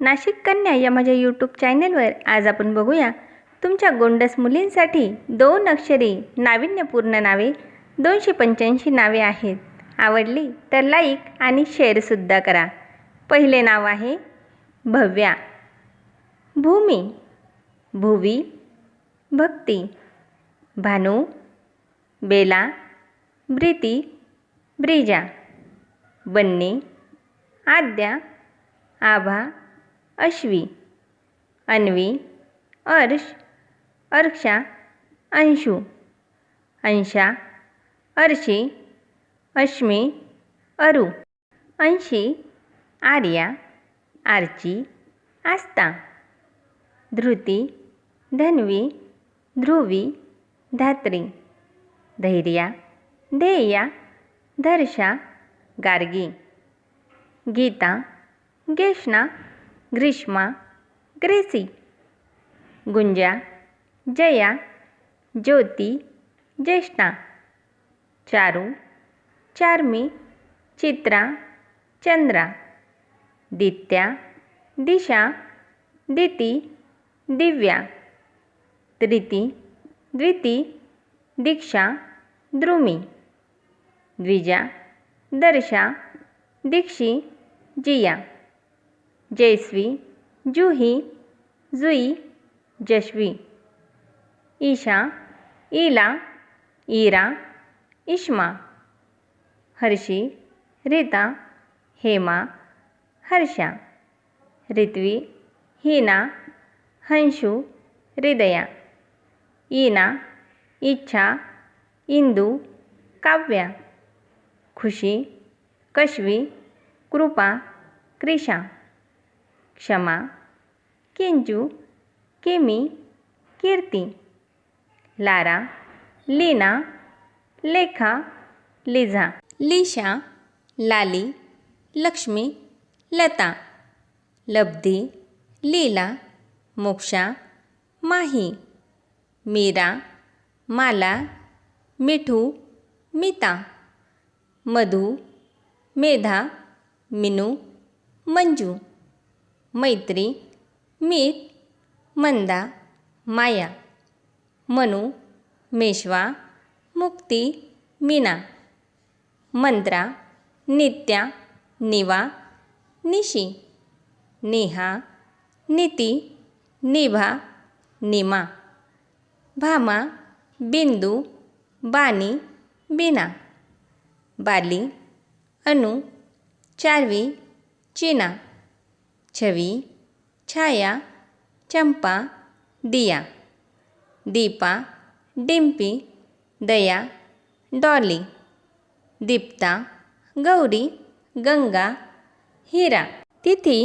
नाशिक कन्या या माझ्या यूट्यूब चॅनलवर आज आपण बघूया तुमच्या गोंडस मुलींसाठी दोन अक्षरी नाविन्यपूर्ण नावे दोनशे पंच्याऐंशी नावे आहेत. आवडली तर लाईक आणि शेअरसुद्धा करा. पहिले नाव आहे भव्या. भूमी. भुवी. भक्ती. भानू. बेला. ब्रिती ब्रिजा. बन्नी. आद्या. आभा. अश्वी अन्वी अर्श अर्क्षा अंशू अंशा अर्शी अश्मी अरू अंशी आर्या आर्ची आस्था धृती धन्वी ध्रुवी धात्री धैर्या ध्येया धर्षा गार्गी गीता गेष्णा ग्रीष्मा, ग्रेसी, गुंजा, जया, ज्योती, ज्येष्ठा, चारू, चार्मी, चित्रा, चंद्रा, दित्या, दिशा, दिती, दिव्या त्रिती द्विती, दीक्षा, द्रुमी, द्विजा, दर्शा, दीक्षी, जिया। जयस्वी जुही जुई जश्वी ईशा ईला ईरा इश्मा हर्षी रीता हेमा हर्षा ऋत्वी हिना हंशू हृदया ईना इच्छा इंदू काव्या खुशी कश्वी कृपा क्रिशा. क्षमा किंजू किमी कीर्ती लारा लीना लेखा लिझा लिशा लाली लक्ष्मी लता लब्धी लीला मोक्षा माही मीरा माला मिठू मिता मधू मेधा मिनू मंजू. मैत्री मीत मंदा माया मनू मेश्वा मुक्ती मीना मंत्रा नित्या निवा निशी नेहा नीती निभा निमा भामा बिंदू बानी बिना बाली अनु चारवी चीना. छवी छाया चंपा दिया दीपा डिम्पी दया डॉली दीप्ता गौरी गंगा हिरा तिथी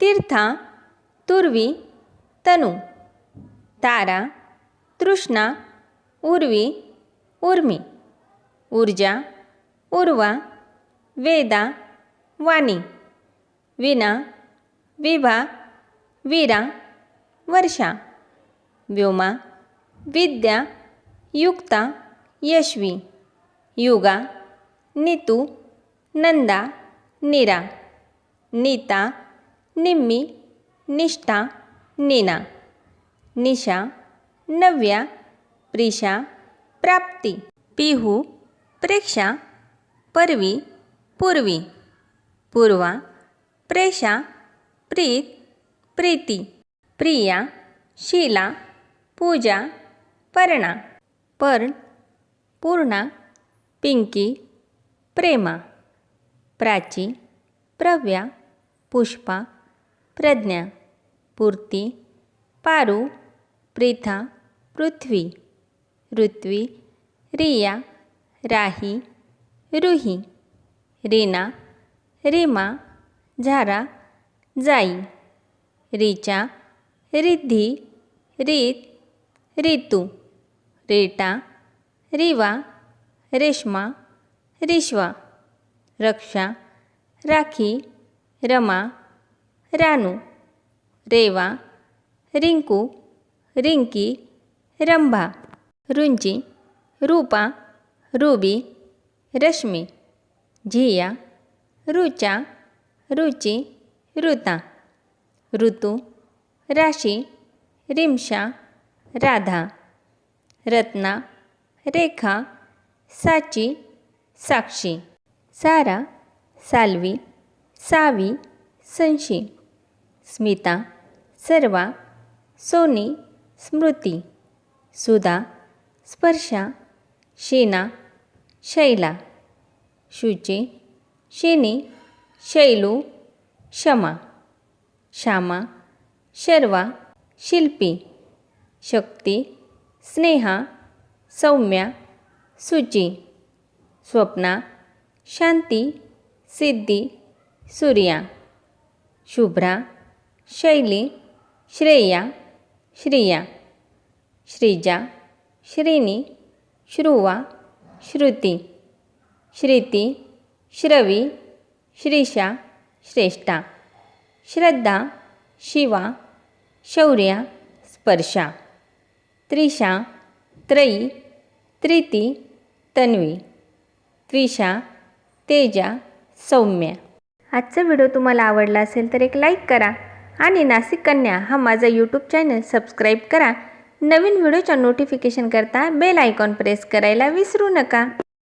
तीर्था तुर्वी तनु तारा तृष्णा उर्वी उर्मी ऊर्जा उर्वा वेदा वाणी विना विभा वीरा वर्षा व्योमा विद्या युक्ता यशवी युगा नितू नंदा नीरा नीता निम्मी निष्ठा नीना निशा नव्या प्रिशा प्राप्ती पिहू प्रेक्षा परवी पूर्वी पूर्वा प्रेषा प्रीत प्रीती प्रिया शीला पूजा पर्णा पर्ण पूर्णा पिंकी प्रेमा प्राची प्रव्या पुष्पा प्रज्ञा पूर्ती पारू प्रिथा पृथ्वी ऋत्वी रिया राही रुही रीना रीमा झारा जाई. रिचा रिद्धी रीत रितू रेटा रिवा रेश्मा रिश्वा रक्षा राखी रमा रानू रेवा रिंकू रिंकी रंभा रुंची रूपा रुबी रश्मी झिया रुचा रुची ऋता ऋतू राशी रिमशा राधा रत्ना रेखा साची साक्षी सारा साल्वी सावी संशी स्मिता सर्वा सोनी स्मृती सुधा स्पर्शा शीना शैला शुची शिनी शैलू शमा श्यामा शर्वा शिल्पी शक्ती स्नेहा सौम्या सुची स्वप्ना शांती सिद्धी सूर्या शुभ्रा शैली श्रेया श्रिया श्रीजा श्रीनी श्रुवा श्रुती श्रीती श्रवी श्रीषा श्रेष्ठा. श्रद्धा शिवा शौर्या स्पर्शा. त्रिषा त्रयी त्रिती तन्वी. त्विषा तेजा सौम्या. आजचा व्हिडिओ तुम्हाला आवडला असेल तर एक लाईक करा आणि नाशिक कन्या हा माझा यूट्यूब चॅनल सबस्क्राईब करा. नवीन व्हिडिओच्या नोटिफिकेशन करता बेल आयकॉन प्रेस करायला विसरू नका.